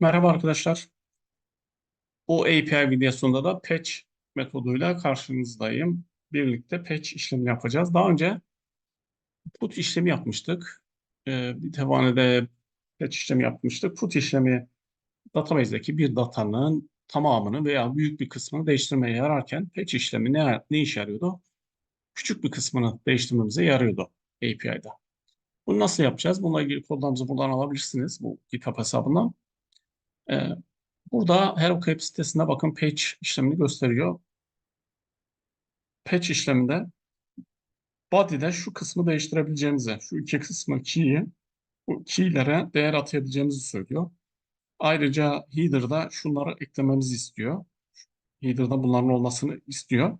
Merhaba arkadaşlar. Bu API videosunda da patch metoduyla karşınızdayım. Birlikte patch işlemi yapacağız. Daha önce put işlemi yapmıştık. Ee, bir tevanede patch işlemi yapmıştık. Put işlemi database'deki bir datanın tamamını veya büyük bir kısmını değiştirmeye yararken patch işlemi ne, ne işe yarıyordu? Küçük bir kısmını değiştirmemize yarıyordu API'da. Bunu nasıl yapacağız? Bununla ilgili kodlarımızı buradan alabilirsiniz bu GitHub hesabından. Ee, Burada HelloCap sitesinde bakın patch işlemini gösteriyor. Patch işleminde body'de şu kısmı değiştirebileceğimizi, şu iki kısmı key'i, bu key'lere değer atayabileceğimizi söylüyor. Ayrıca header'da şunları eklememizi istiyor. Header'da bunların olmasını istiyor.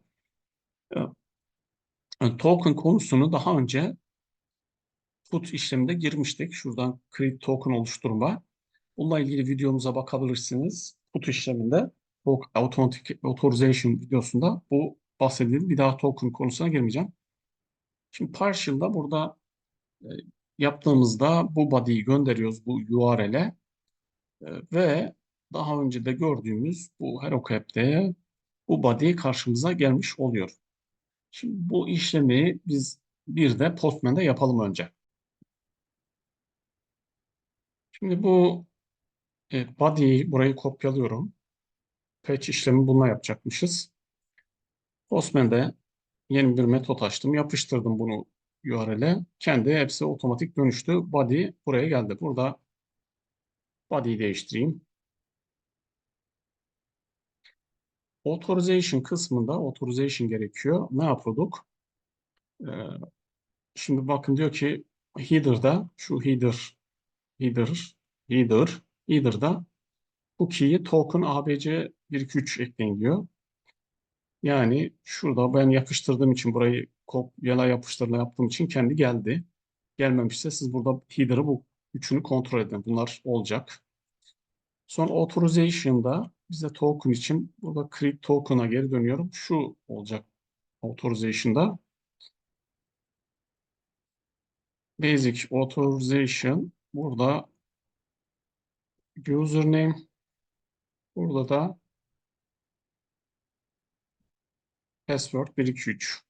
Yani token konusunu daha önce put işleminde girmiştik. Şuradan create token oluşturma. Bununla ilgili videomuza bakabilirsiniz. Put işleminde Automatic Authorization videosunda bu bahsedildi. Bir daha token konusuna girmeyeceğim. Şimdi partial'da burada e, yaptığımızda bu body'yi gönderiyoruz bu URL'e e, ve daha önce de gördüğümüz bu HelloCap'te bu body karşımıza gelmiş oluyor. Şimdi bu işlemi biz bir de Postman'da yapalım önce. Şimdi bu e, body'yi burayı kopyalıyorum. Patch işlemi bununla yapacakmışız. Postman'de yeni bir metot açtım. Yapıştırdım bunu URL'e. Kendi hepsi otomatik dönüştü. Body buraya geldi. Burada body'yi değiştireyim. Authorization kısmında authorization gerekiyor. Ne yapıyorduk? Ee, şimdi bakın diyor ki header'da şu header header header header'da cookie'yi token abc 123 ekleyin diyor. Yani şurada ben yapıştırdığım için burayı kopyala yapıştırla yaptığım için kendi geldi. Gelmemişse siz burada header'ı bu üçünü kontrol edin. Bunlar olacak. Son authorization'da bize token için burada create token'a geri dönüyorum. Şu olacak authorization'da. Basic authorization burada username burada da password 123.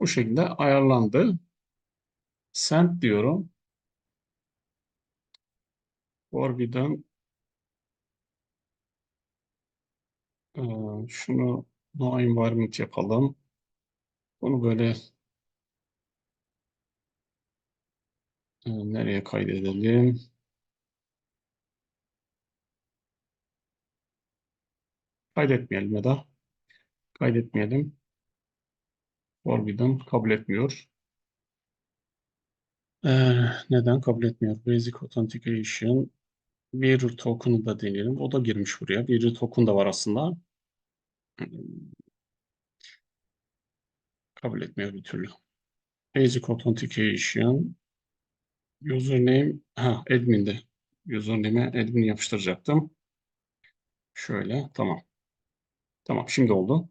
Bu şekilde ayarlandı. Send diyorum. Forbidden şunu no environment yapalım. Bunu böyle nereye kaydedelim? Kaydetmeyelim ya da kaydetmeyelim. Forbidden kabul etmiyor. Ee, neden kabul etmiyor? Basic Authentication bir token'ı da deneyelim. O da girmiş buraya. Bir token da var aslında. Kabul etmiyor bir türlü. Basic Authentication username ha admin'de. Username'e admin yapıştıracaktım. Şöyle tamam. Tamam şimdi oldu.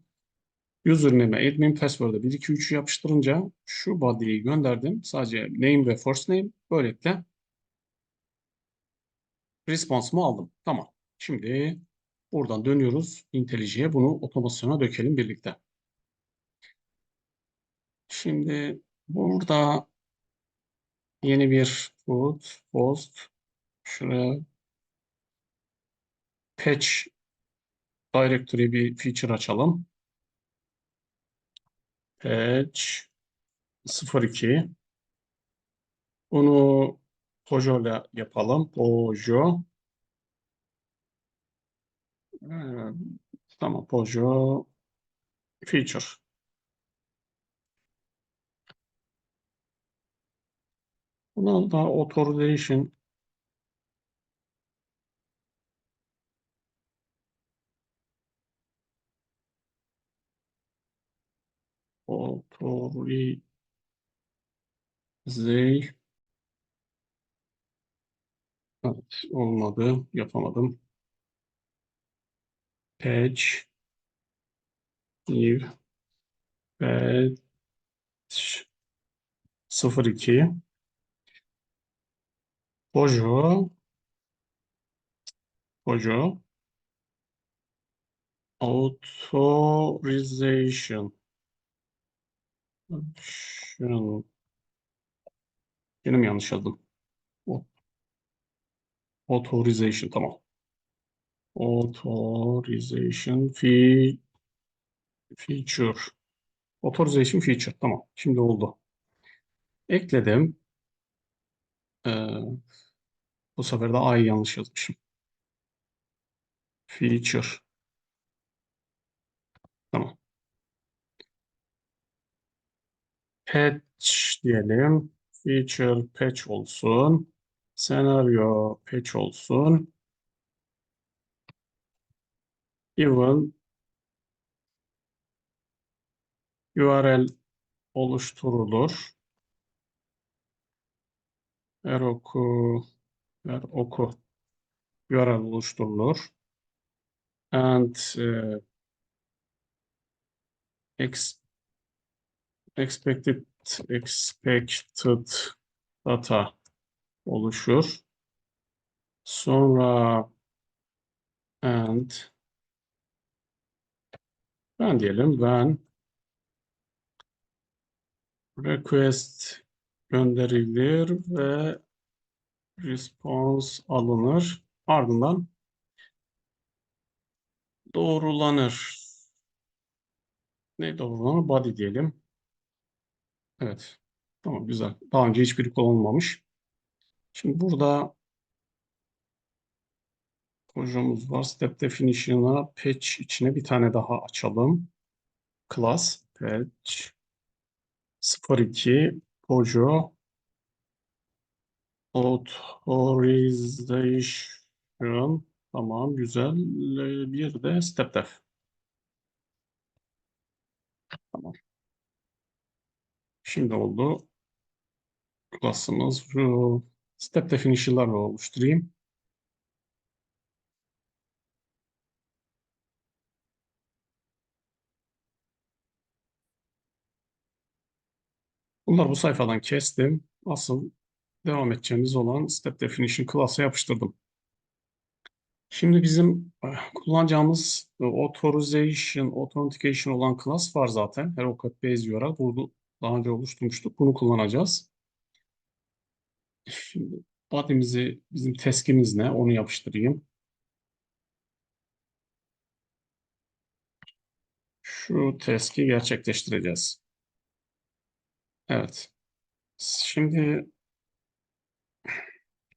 Username'e admin password'a 1 2 3'ü yapıştırınca şu body'yi gönderdim. Sadece name ve first name böylelikle response'ımı aldım. Tamam. Şimdi buradan dönüyoruz IntelliJ'ye. Bunu otomasyona dökelim birlikte. Şimdi burada yeni bir put, post, şuraya patch directory bir feature açalım. Patch 02 bunu Pojo ile yapalım. Pojo ee, tamam Pojo feature Buna da authorization. Authorize Evet, olmadı. Yapamadım. Patch. New patch. 02 Pojo Pojo Authorization Şunu mi yanlış yazdım? Authorization tamam. Authorization fee feature. Authorization feature tamam. Şimdi oldu. Ekledim. Bu sefer de A'yı yanlış yazmışım. Feature. Tamam. Patch diyelim. Feature patch olsun. Senaryo patch olsun. Even URL oluşturulur. Her oku her oku URL oluşturulur. And e, ex- expected expected data oluşur. Sonra and ben diyelim ben request gönderilir ve response alınır. Ardından doğrulanır. Ne doğrulanır? Body diyelim. Evet. Tamam güzel. Daha önce hiçbir kullanılmamış. Şimdi burada projemiz var. Step definition'a patch içine bir tane daha açalım. Class patch 02 Pojo Authorization. Tamam güzel. Ee, bir de step def. Tamam. Şimdi oldu. Class'ımız şu step definition'larla oluşturayım bunlar bu sayfadan kestim asıl devam edeceğimiz olan step definition class'a yapıştırdım Şimdi bizim eh, kullanacağımız e, authorization, authentication olan class var zaten. HeroCode Base URL. Bunu daha önce oluşturmuştuk. Bunu kullanacağız. Şimdi body'mizi, bizim teskimiz ne? Onu yapıştırayım. Şu teski gerçekleştireceğiz. Evet. Şimdi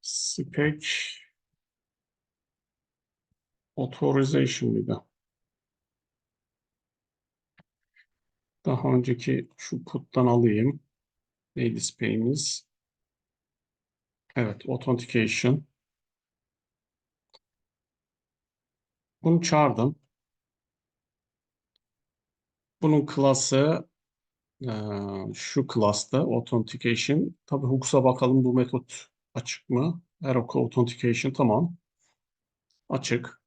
spec authorization mıydı? Daha önceki şu put'tan alayım. Neydi spec'imiz? Evet, authentication. Bunu çağırdım. Bunun klası şu klasta authentication. Tabii hooks'a bakalım bu metot açık mı? Heroku authentication tamam. Açık.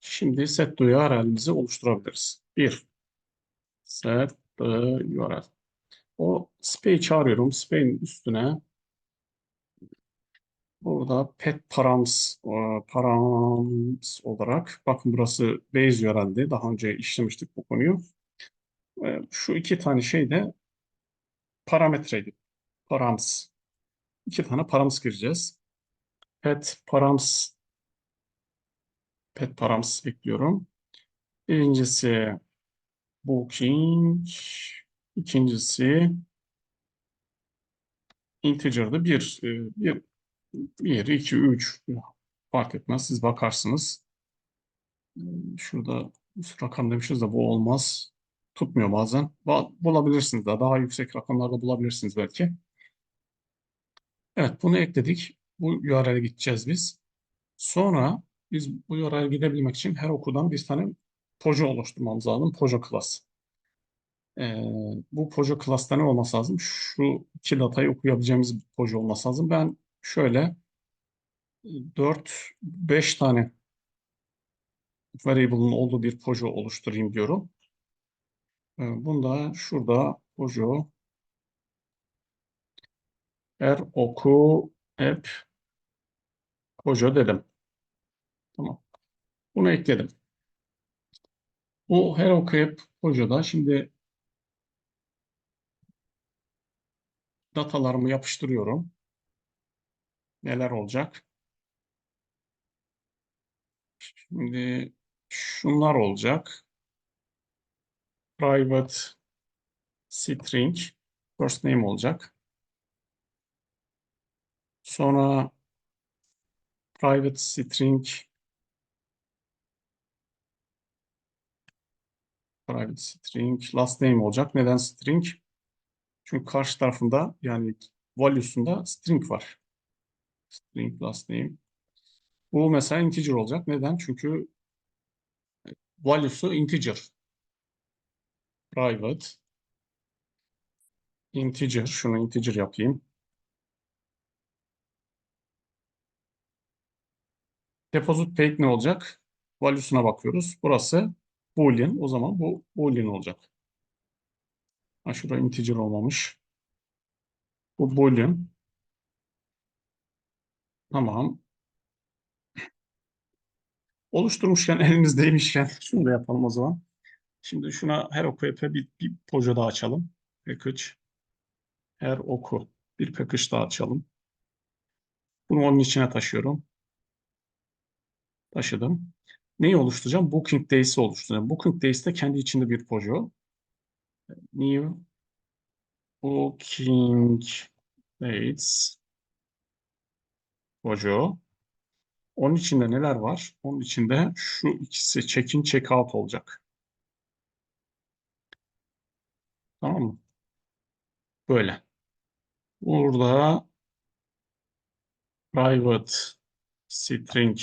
Şimdi set the URL'imizi oluşturabiliriz. Bir. Set the URL. O SPA'yı çağırıyorum. SPA'nın üstüne burada pet params params olarak bakın burası base URL'di. Daha önce işlemiştik bu konuyu. Eee, şu iki tane şey de parametreydi. Params. İki tane params gireceğiz. Pet params pet params ekliyorum. Birincisi booking, ikincisi integer'da bir, e, bir, bir, iki, üç fark etmez. Siz bakarsınız. E, Şurada rakam demişiz de bu olmaz. Tutmuyor bazen. Ba- Bulabilirsiniz daha, daha yüksek rakamlarda bulabilirsiniz belki. Evet bunu ekledik. Bu URL'e gideceğiz biz. Sonra biz bu URL'e gidebilmek için her okuldan bir tane proje oluşturmamız lazım. Proje class. Ee, bu proje class'ta ne olması lazım? Şu iki datayı okuyabileceğimiz bir proje olması lazım. Ben şöyle 4-5 tane variable'ın olduğu bir proje oluşturayım diyorum. Ee, bunda şurada proje Her oku app Pojo dedim. Tamam. Bunu ekledim. Bu her oku app Pojo'da şimdi datalarımı yapıştırıyorum. Neler olacak? Şimdi şunlar olacak. Private string first name olacak. Sonra private string private string last name olacak. Neden string? Çünkü karşı tarafında yani value'sunda string var. String last name. Bu mesela integer olacak. Neden? Çünkü value'su integer. Private integer. Şunu integer yapayım. Deposit paid ne olacak? Value'suna bakıyoruz. Burası boolean. O zaman bu boolean olacak. Ha şurada integer olmamış. Bu boolean. Tamam. Oluşturmuşken elimizdeymişken şunu da yapalım o zaman. Şimdi şuna her oku app'e bir, bir proje daha açalım. Package. Her oku. Bir package daha açalım. Bunu onun içine taşıyorum. Taşıdım. Neyi oluşturacağım? Booking Days'i oluşturacağım. Booking Days de kendi içinde bir proje. New Booking Dates proje. Onun içinde neler var? Onun içinde şu ikisi check-in, check-out olacak. Tamam mı? Böyle. Burada private string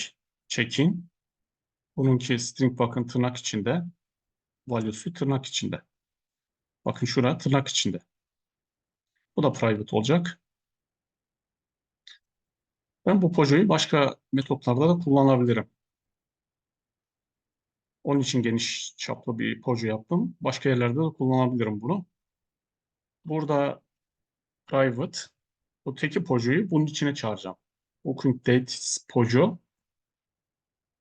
check-in. Bununki string bakın tırnak içinde. Value'su tırnak içinde. Bakın şura tırnak içinde. Bu da private olacak. Ben bu projeyi başka metotlarda da kullanabilirim. Onun için geniş çaplı bir proje yaptım. Başka yerlerde de kullanabilirim bunu. Burada private bu teki projeyi bunun içine çağıracağım. Booking Dates Pojo.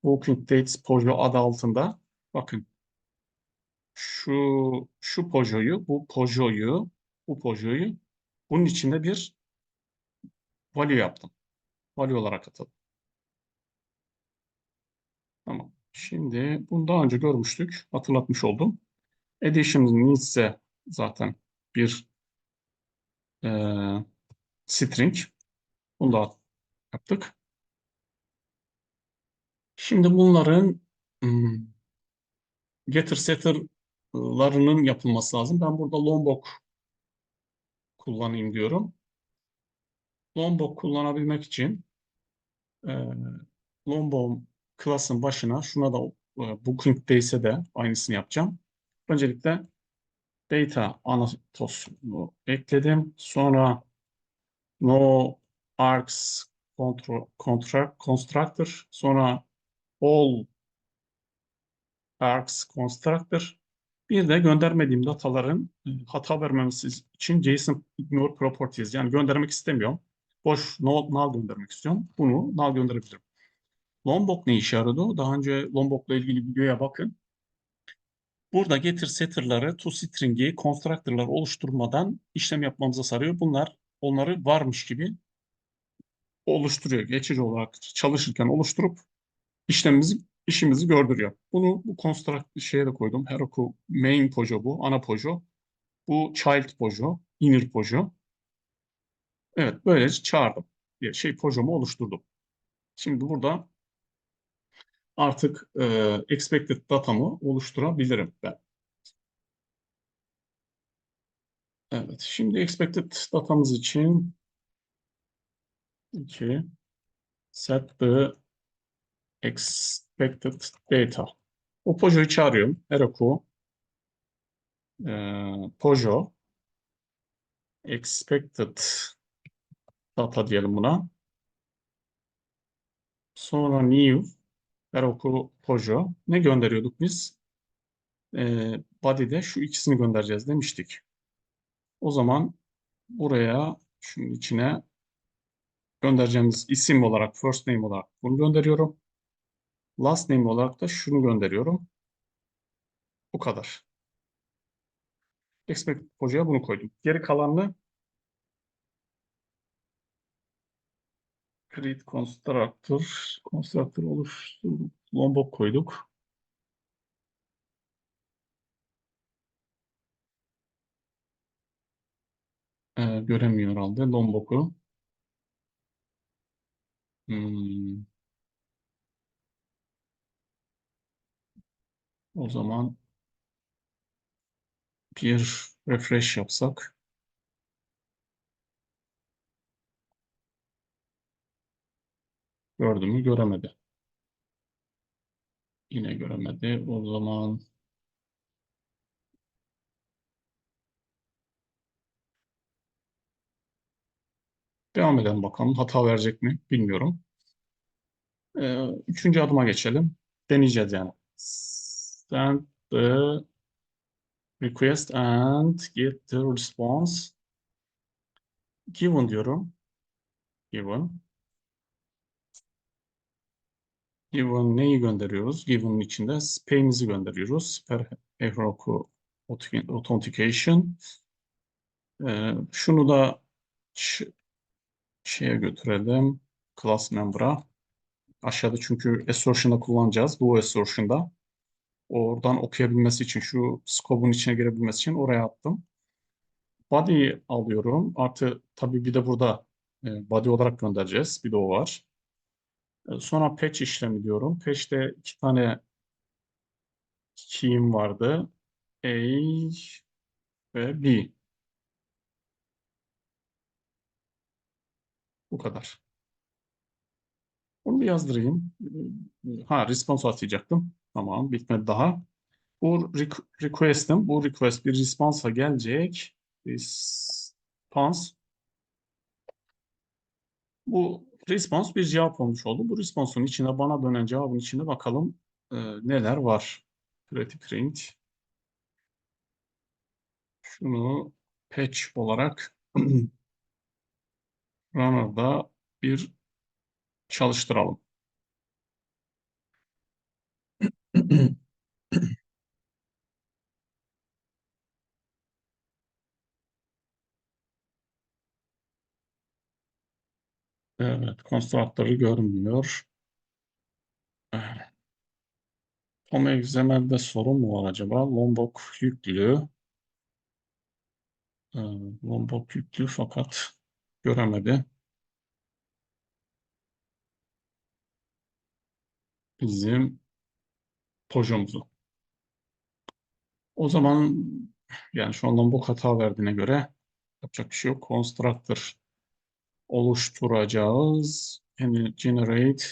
Booking Dates Pojo adı altında bakın şu şu Pojo'yu, bu Pojo'yu, bu Pojo'yu bunun içinde bir value yaptım. Value olarak atadım. Tamam. Şimdi bunu daha önce görmüştük. Hatırlatmış oldum. Addition needs'e zaten bir e, string. Bunu da yaptık. Şimdi bunların hmm, getter setter'larının yapılması lazım. Ben burada lombok kullanayım diyorum. Lombok kullanabilmek için e, lombok class'ın başına şuna da e, booking days'e de aynısını yapacağım. Öncelikle data anatosunu ekledim. Sonra no args control, contract, constructor sonra all args constructor bir de göndermediğim dataların e, hata vermemesi için JSON ignore properties yani göndermek istemiyorum. Boş null, null göndermek istiyorum. Bunu null gönderebilirim. Lombok ne işe yaradı? Daha önce Lombok'la ilgili videoya bakın. Burada getir setter'ları, toString'i, constructor'ları oluşturmadan işlem yapmamıza sarıyor. Bunlar onları varmış gibi oluşturuyor. Geçici olarak çalışırken oluşturup işlemimizi işimizi gördürüyor. Bunu bu construct şeye de koydum. Heroku main pojo bu, ana pojo. Bu child pojo, inner pojo. Evet, böylece çağırdım. Şey pojomu oluşturdum. Şimdi burada artık e, expected datamı oluşturabilirim ben. Evet, şimdi expected datamız için 2 set the expected data. O Pojo'yu çağırıyorum. Heroku e, Pojo expected data diyelim buna. Sonra new Heroku Pojo. Ne gönderiyorduk biz? E, body'de şu ikisini göndereceğiz demiştik. O zaman buraya şunun içine göndereceğimiz isim olarak first name olarak bunu gönderiyorum. Last name olarak da şunu gönderiyorum. Bu kadar. Expected projeye bunu koydum. Geri kalanını create constructor constructor oluştur lombok koyduk. Ee, göremiyor herhalde lombok'u. Hmm. O zaman bir refresh yapsak. Gördü mü? Göremedi. Yine göremedi. O zaman devam edelim bakalım. Hata verecek mi? Bilmiyorum. Ee, üçüncü adıma geçelim. Deneyeceğiz yani. Send the request and get the response. Given diyorum. Given. Given neyi gönderiyoruz? Given'ın içinde spam'imizi gönderiyoruz. Per Heroku Authentication. Ee, şunu da şeye götürelim. Class member'a. Aşağıda çünkü assertion'da kullanacağız. Bu assertion'da. Oradan okuyabilmesi için, şu scope'un içine girebilmesi için oraya attım. Body alıyorum. Artı tabii bir de burada e, body olarak göndereceğiz. Bir de o var. E, sonra patch işlemi diyorum. Patch'te iki tane key'im vardı. A ve B. Bu kadar. Onu bir yazdırayım. Ha, response atacaktım. Tamam, bitmedi daha. Bu request'im. Bu request bir response'a gelecek. Response. Bu response bir cevap olmuş oldu. Bu response'un içine bana dönen cevabın içinde bakalım e, neler var. Pretty print. Şunu patch olarak runner'da bir çalıştıralım. Evet, constructor'ı görmüyor. Tom XML'de sorun mu var acaba? Lombok yüklü. Ee, Lombok yüklü fakat göremedi. Bizim projomuzu. O zaman yani şu an Lombok hata verdiğine göre yapacak bir şey yok. Constructor oluşturacağız. Generate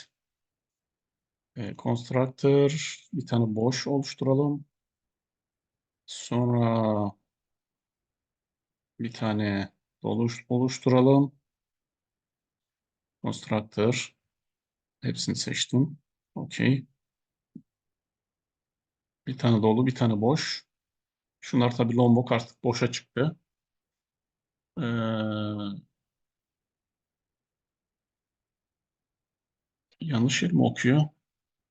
e, constructor bir tane boş oluşturalım. Sonra bir tane oluş, oluşturalım. Constructor hepsini seçtim. Okey. Bir tane dolu, bir tane boş. Şunlar tabii lombok artık boşa çıktı. Ee, yanlış yer mi okuyor?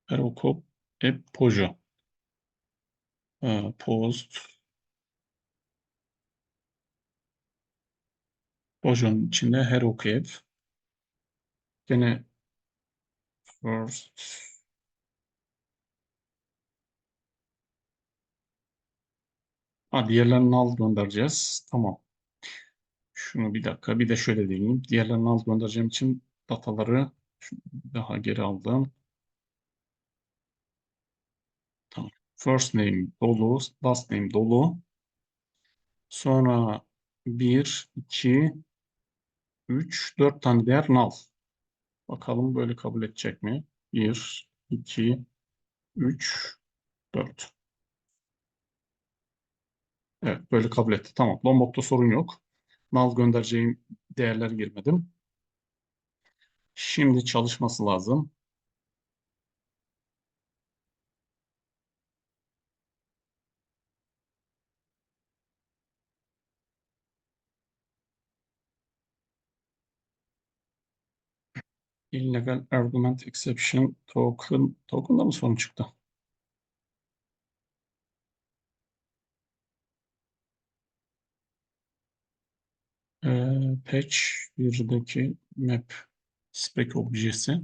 Her oku hep pojo. Ee, post Pojo'nun içinde her hep. Gene first Ha, diğerlerini al göndereceğiz. Tamam. Şunu bir dakika. Bir de şöyle diyeyim. Diğerlerini al göndereceğim için dataları daha geri aldım. Tamam. First name dolu. Last name dolu. Sonra 1, 2, 3, 4 tane değer null. Bakalım böyle kabul edecek mi? 1, 2, 3, 4. Evet böyle kabul etti. Tamam. Lombok'ta sorun yok. Null göndereceğim değerler girmedim. Şimdi çalışması lazım. illegal argument exception token token'da mı sorun çıktı? Ee, patch 1'deki map spec objesi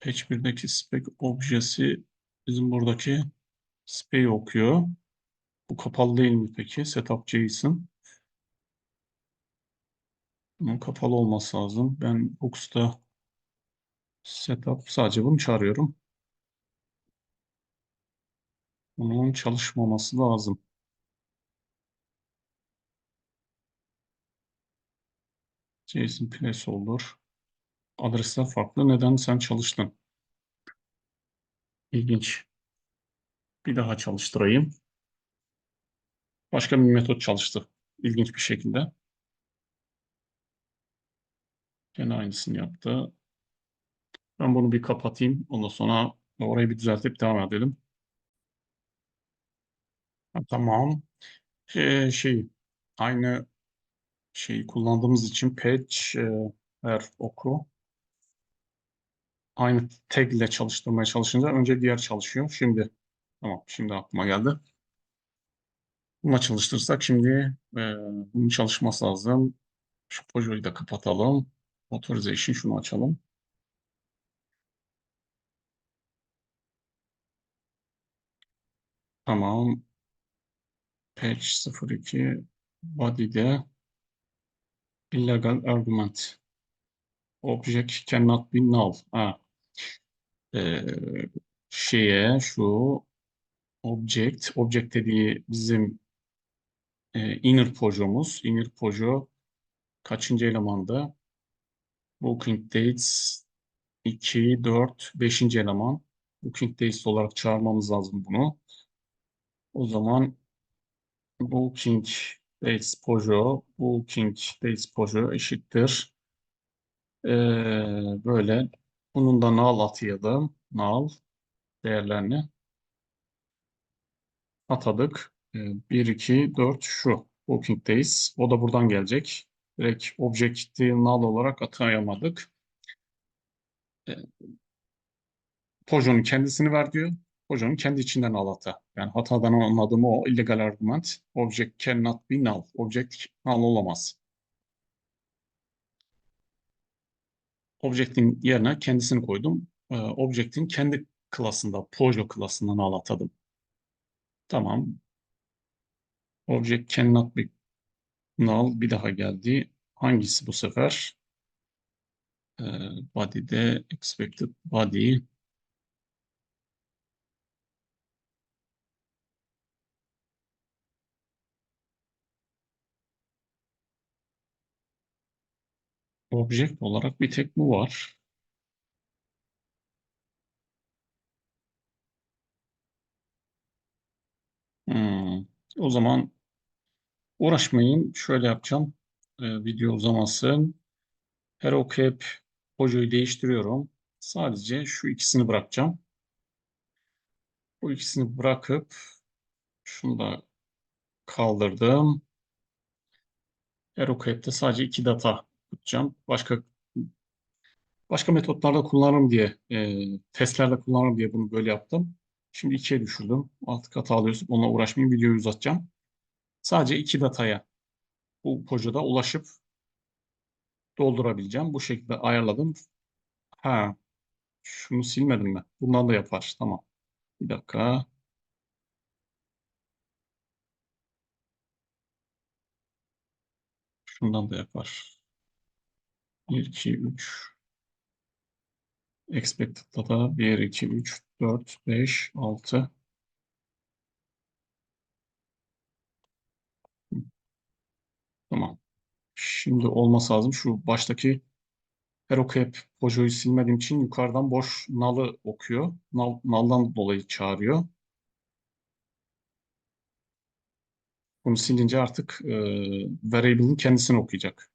patch 1'deki spec objesi bizim buradaki spec'i okuyor. Bu kapalı değil mi peki? Setup JSON. Bunun kapalı olması lazım. Ben Box'ta setup sadece bunu çağırıyorum. Bunun çalışmaması lazım. JSON placeholder. Adresler farklı. Neden sen çalıştın? İlginç. Bir daha çalıştırayım. Başka bir metot çalıştı. İlginç bir şekilde. Gene aynısını yaptı. Ben bunu bir kapatayım. Ondan sonra orayı bir düzeltip devam edelim. Ha, tamam. Şey, şey, aynı şeyi kullandığımız için patch e, ver oku aynı tag ile çalıştırmaya çalışınca önce diğer çalışıyor. Şimdi tamam şimdi aklıma geldi. Bununla çalıştırsak şimdi e, bunun çalışması lazım. Şu projeyi de kapatalım. Authorization şunu açalım. Tamam. Patch 02 body'de illegal argument object cannot be null. Ha. Ee, şeye şu object object dediği bizim e, inner pojomuz. Inner pojo kaçıncı elemanda? Booking dates 2, 4, 5. eleman. Booking dates olarak çağırmamız lazım bunu. O zaman booking dates pojo, booking dates pojo eşittir. Ee, böyle. Bunun da null atayalım. Null değerlerini atadık. Ee, 1, 2, 4 şu. Booking days. O da buradan gelecek. Direkt object'i null olarak atayamadık. Ee, Pojo'nun kendisini ver diyor. Pojo'nun kendi içinden al hata. Yani hatadan anladığım o illegal argument. Object cannot be null. Object null olamaz. Object'in yerine kendisini koydum. Ee, Object'in kendi klasında, Pojo klasından al atadım. Tamam. Object cannot be null bir daha geldi. Hangisi bu sefer? Ee, body'de expected body object olarak bir tek bu var. Hmm. O zaman uğraşmayın. Şöyle yapacağım. Ee, video uzamasın. Her okuyup Pojo'yu değiştiriyorum. Sadece şu ikisini bırakacağım. Bu ikisini bırakıp şunu da kaldırdım. Her okuyup sadece iki data tutacağım. Başka başka metotlarda kullanırım diye, e, testlerde kullanırım diye bunu böyle yaptım. Şimdi ikiye düşürdüm. Artık hata alıyorsun. Onunla uğraşmayayım. Videoyu uzatacağım. Sadece iki dataya bu Pojo'da ulaşıp doldurabileceğim. Bu şekilde ayarladım. Ha, şunu silmedim mi? Bundan da yapar. Tamam. Bir dakika. Şundan da yapar. 1, 2, 3. Expected data 1, 2, 3, 4, 5, 6. Tamam. Şimdi olması lazım. Şu baştaki HeroCap Pojo'yu silmediğim için yukarıdan boş null'ı okuyor. Null, null'dan dolayı çağırıyor. Bunu silince artık e, variable'ın kendisini okuyacak.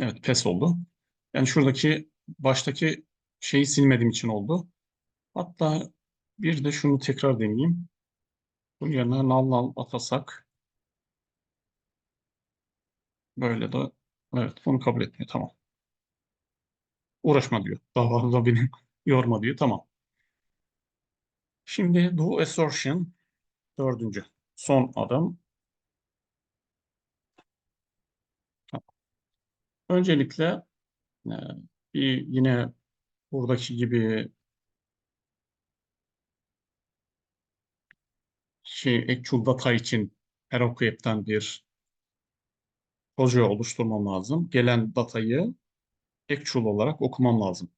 Evet pes oldu. Yani şuradaki baştaki şeyi silmediğim için oldu. Hatta bir de şunu tekrar deneyeyim. Bunun yerine nal nal atasak. Böyle de evet bunu kabul etmiyor tamam. Uğraşma diyor. Daha fazla beni yorma diyor. Tamam. Şimdi do assertion dördüncü. Son adım Öncelikle e, bir yine buradaki gibi şey actual data için HeroQuake'den bir proje oluşturmam lazım. Gelen datayı actual olarak okumam lazım.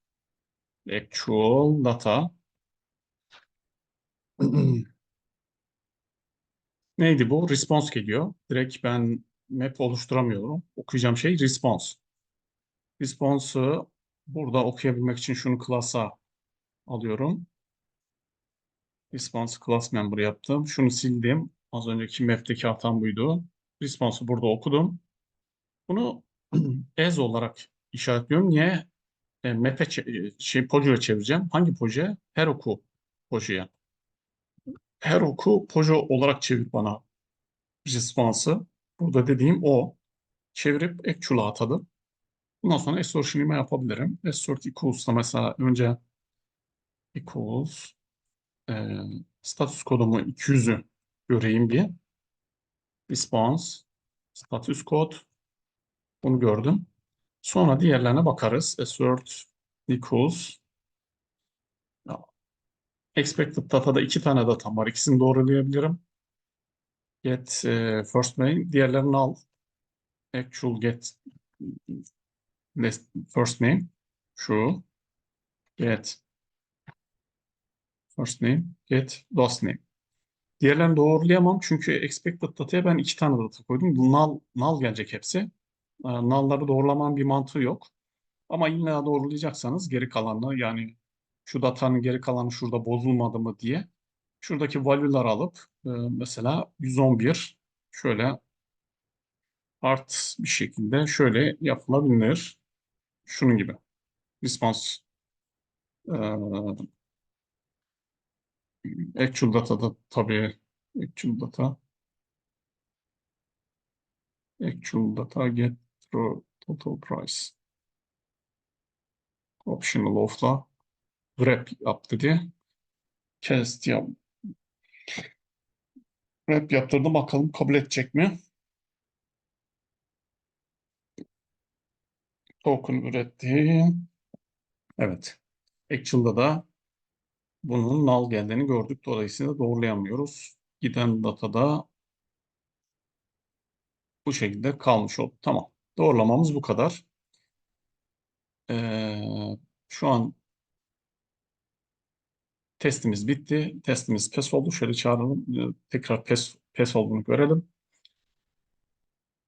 Actual data neydi bu? Response geliyor. Direkt ben map oluşturamıyorum. Okuyacağım şey response. Response'u burada okuyabilmek için şunu class'a alıyorum. Response class member yaptım. Şunu sildim. Az önceki map'teki hatam buydu. Response'u burada okudum. Bunu as olarak işaretliyorum. Niye? E, map'e çe- şey Pojo'ya çevireceğim. Hangi Pojo? Heroku Pojo'ya. Heroku Pojo olarak çevir bana response'ı. Burada dediğim o. Çevirip actual'a atadım. Bundan sonra assertion'ımı yapabilirim. Assert equals'ta mesela önce equals e, status kodumu 200'ü göreyim bir. Response status kod bunu gördüm. Sonra diğerlerine bakarız. Assert equals expected data'da iki tane datam var. İkisini doğrulayabilirim. Get e, first name. Diğerlerini al. Actual get first name. Şu. Get first name. Get last name. Diğerlerini doğrulayamam çünkü expected data'ya ben iki tane data koydum. Null, null gelecek hepsi. E, Null'ları doğrulamanın bir mantığı yok. Ama yine doğrulayacaksanız geri kalanını yani şu datanın geri kalanı şurada bozulmadı mı diye şuradaki value'ları alıp e, mesela 111 şöyle art bir şekilde şöyle yapılabilir. Şunun gibi. Response e, actual data'da tabii actual data actual data get through total price optional off'la wrap yap dedi. Cast yap. Wrap yaptırdım bakalım kabul edecek mi? Token üretti. Evet. Actual'da da bunun null geldiğini gördük. Dolayısıyla doğrulayamıyoruz. Giden datada bu şekilde kalmış oldu. Tamam. Doğrulamamız bu kadar. Ee, şu an testimiz bitti. Testimiz pes oldu. Şöyle çağıralım. Ee, Tekrar pes, pes olduğunu görelim.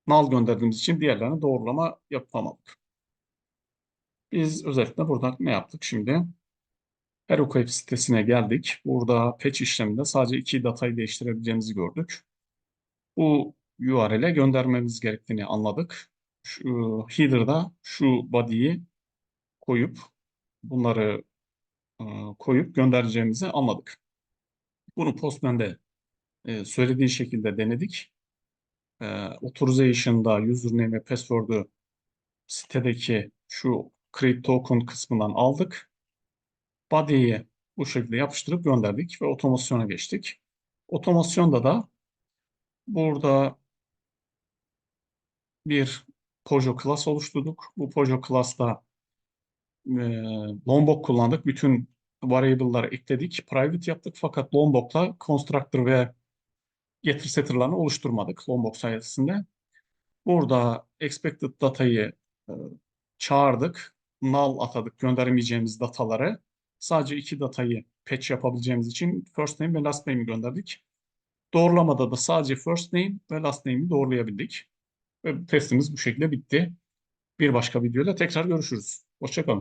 Null gönderdiğimiz için diğerlerine doğrulama yapamadık. Biz özellikle burada ne yaptık şimdi? HeroQuake sitesine geldik. Burada patch işleminde sadece iki datayı değiştirebileceğimizi gördük. Bu URL'e göndermemiz gerektiğini anladık. Şu header'da şu body'yi koyup bunları e, koyup göndereceğimizi anladık. Bunu Postman'de e, söylediği şekilde denedik. E, authorization'da username ve password'u sitedeki şu create token kısmından aldık. Body'yi bu şekilde yapıştırıp gönderdik ve otomasyona geçtik. Otomasyonda da burada bir Pojo class oluşturduk. Bu Pojo class'ta e, Lombok kullandık. Bütün variable'ları ekledik. Private yaptık fakat Lombok'la constructor ve getir setter'larını oluşturmadık Lombok sayesinde. Burada expected datayı e, çağırdık. Null atadık gönderemeyeceğimiz dataları. Sadece iki datayı patch yapabileceğimiz için first name ve last name'i gönderdik. Doğrulamada da sadece first name ve last name'i doğrulayabildik. Ve testimiz bu şekilde bitti. Bir başka videoda tekrar görüşürüz. Hoşçakalın.